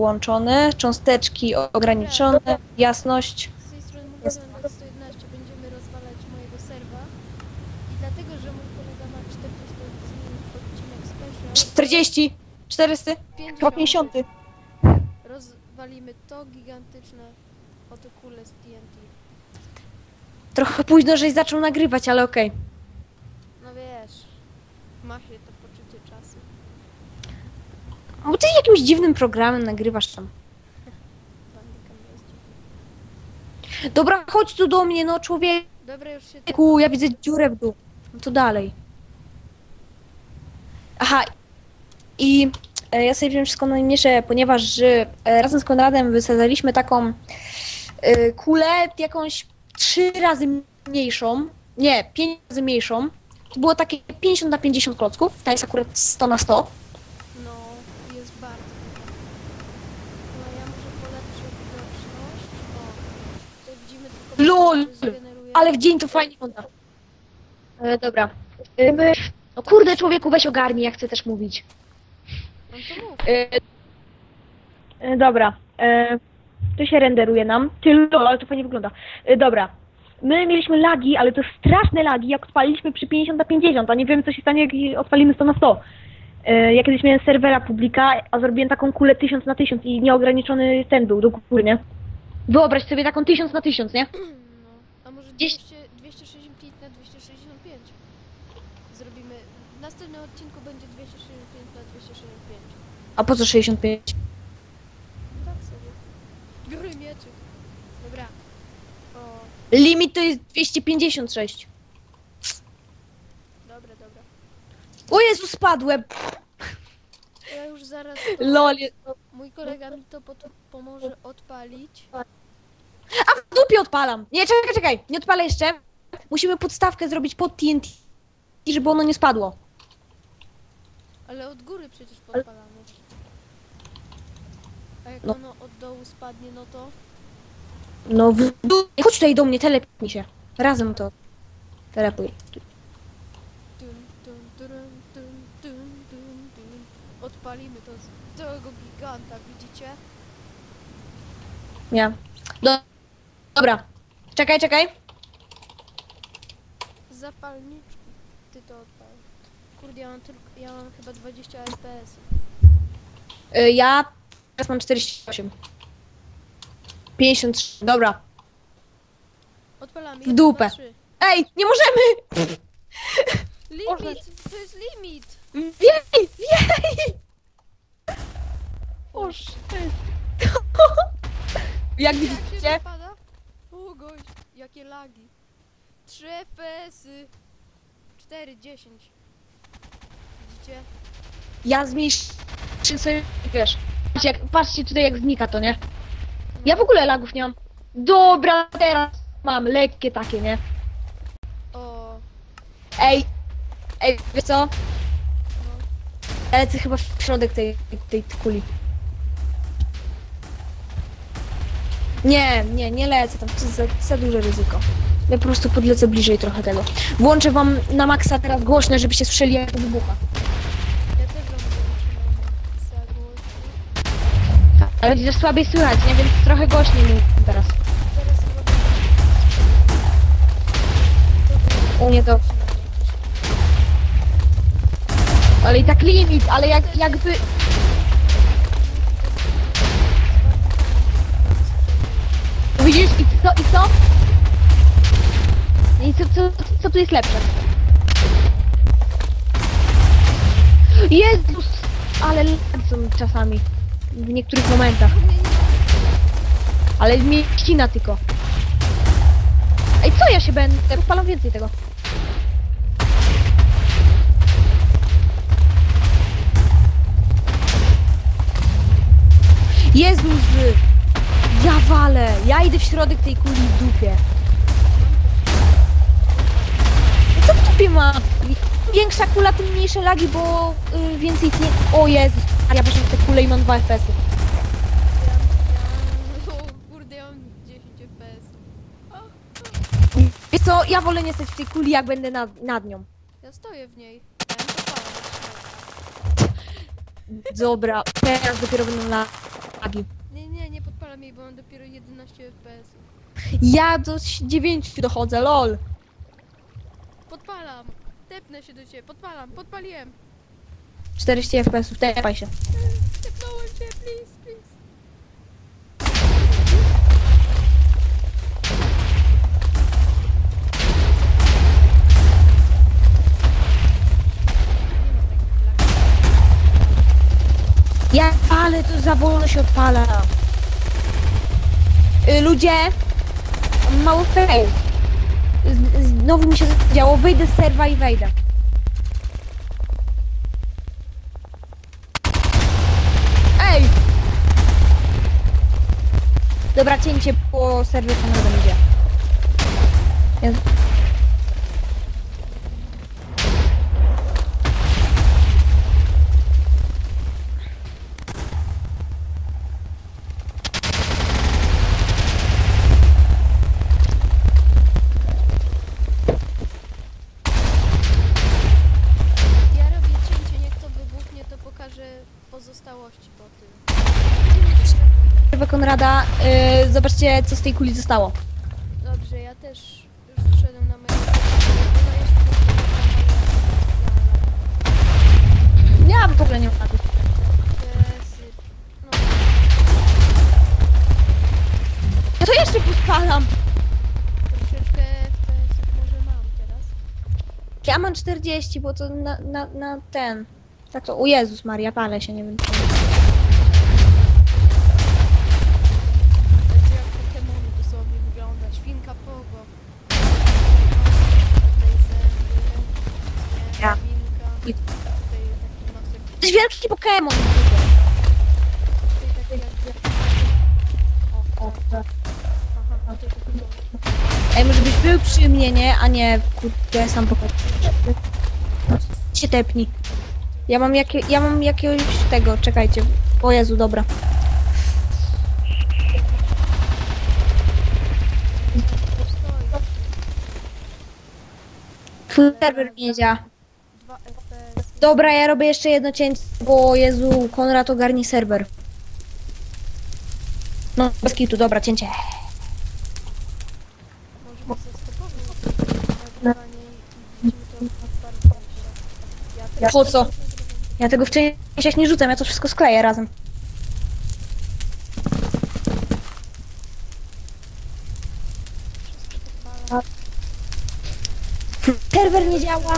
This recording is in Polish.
włączony, cząsteczki ograniczone, jasność. Z tej strony Jest. Murdogan 111 będziemy rozwalać mojego serwa i dlatego, że mój kolega ma 40 odcinek special 40, 400, chyba 50. rozwalimy to gigantyczne oto kule z TNT. Trochę późno, żeś zaczął nagrywać, ale okej. No wiesz, ma się to. Bo ty jakimś dziwnym programem nagrywasz tam. Dobra, chodź tu do mnie, no człowieku, Dobra, już się ja widzę dziurę w dół. No to dalej. Aha, i e, ja sobie wziąłem wszystko najmniejsze, ponieważ że, e, razem z Konradem wysadzaliśmy taką e, kulę jakąś trzy razy mniejszą, nie, pięć razy mniejszą. To było takie 50 na 50 klocków, ta jest akurat 100 na 100. No, jest bardzo. No ja może polepszę widoczność. O, tutaj widzimy tylko... LOL! Ale w dzień to fajnie wygląda. E, dobra. E, my... No kurde, człowieku, weź ogarnij, ja chcę też mówić. No to mów. E, e, dobra. E, to się renderuje nam. Tylko, ale to fajnie wygląda. E, dobra. My mieliśmy lagi, ale to straszne lagi, jak odpaliliśmy przy 50 na 50, a nie wiem co się stanie, jak odpalimy 100 na 100. E, ja kiedyś miałem serwera publika, a zrobiłem taką kulę 1000 na 1000 i nieograniczony ten był do góry, nie? Wyobraź sobie taką 1000 na 1000, nie? No, a może Gdzieś- 200, 265 na 265? Zrobimy... W następnym odcinku będzie 265 na 265. A po co 65? Tak sobie. Biorę mieczyk. Dobra. O, Limit to jest 256. dobra, dobra. O Jezu, spadłem! Ja już zaraz... Lol. je- Mój kolega mi to pot- pomoże odpalić. Dupie odpalam. Nie, czekaj, czekaj. Nie odpalę jeszcze. Musimy podstawkę zrobić pod TNT, żeby ono nie spadło. Ale od góry przecież podpalamy. A jak No. ono od dołu spadnie, no to... No w dupie. Chodź tutaj do mnie, telepnij się. Razem to. Telepuj. Odpalimy to z tego giganta, widzicie? Nie. Do... Dobra. Czekaj, czekaj. Zapalniczki. Ty to odpal. Kurde, ja mam tylko... Ja mam chyba 20 FPS. Y, ja teraz mam 48. 53. Dobra. Odpalamy. W dupę. Jeden, dwa, trzy. Ej, nie możemy! Limit! To jest limit! Wiej, wiej! O, shit. Jak Jak się widzicie? Jakie lagi. 3 FPS-y. 4, 10. Widzicie? ja zmniejszę sobie, wiesz, patrzcie, jak, patrzcie tutaj jak znika to, nie? Ja w ogóle lagów nie mam. Dobra, teraz mam lekkie takie, nie? O, Ej, ej, wiesz co? no. Lecę chyba w środek tej, tej kuli. Nie, nie, nie lecę tam, to jest za, za duże ryzyko. Ja po prostu podlecę bliżej trochę tego. Włączę wam na maksa teraz głośno, żebyście słyszeli jak to wybucha. Ja też mam za głośno. Ale będzie słabiej słychać, nie? Więc trochę głośniej mi teraz. Teraz chyba będzie... To U mnie to... Ale i tak limit, ale jak, jakby... co? I co? I co, co, co tu jest lepsze? Jezus! Ale są czasami. W niektórych momentach. Ale mnie ścina tylko. Ej, co ja się będę? Odpalam więcej tego. Jezus! Ja walę! Ja idę w środek tej kuli w dupie. Co w dupie ma? Większa kula, tym mniejsze lagi, bo y, więcej nie... O Jezus! A ja weszłam w tę kulę i mam 2 FPS-y. Kurde, ja mam 10 FPS. Wiesz co, ja wolę nie stać w tej kuli, jak będę nad, nad nią. ja stoję w niej. Ja ją. Dobra, teraz dopiero będą la... lagi. Nie, nie, nie podpalam jej, bo mam dopiero 11 FPS. Ja do 9 dochodzę, lol. Podpalam! Tepnę się do ciebie, podpalam, podpaliłem! 40 FPS-ów, tepaj się. Tepnąłem cię, please, please! Ja ale to za wolno się odpala. Y, ludzie, mały fail. Znowu mi się działo, wyjdę z serwa i wejdę. Ej! Dobra, cięcie po serwie kamerą idzie. Ja zobaczcie co z tej kuli zostało. Dobrze, ja też już wszedłem na jeszcze nie Ja w ogóle nie mam. FPS-y. No, Ja to jeszcze podpalam. troszeczkę FPS-ów może mam teraz. Ja mam 40, bo to na, na, na ten. Tak to, o Jezus Maria, palę się, nie wiem czemu. Tutaj taki nosek. Ej, może byś był przy mnie, nie? A nie, kurde, sam Pokémon. Się tepni. Ja mam jakie, ja mam jakiegoś tego, czekajcie. O Jezu, dobra. Twój serwer. 2 FPS. Dobra, ja robię jeszcze jedno cięcie, bo Jezu, Konrad ogarni serwer. No, bez kitu, dobra, cięcie. Może. Ja Po co? Ja tego w częściach nie rzucam, ja to wszystko skleję razem. Serwer nie działa.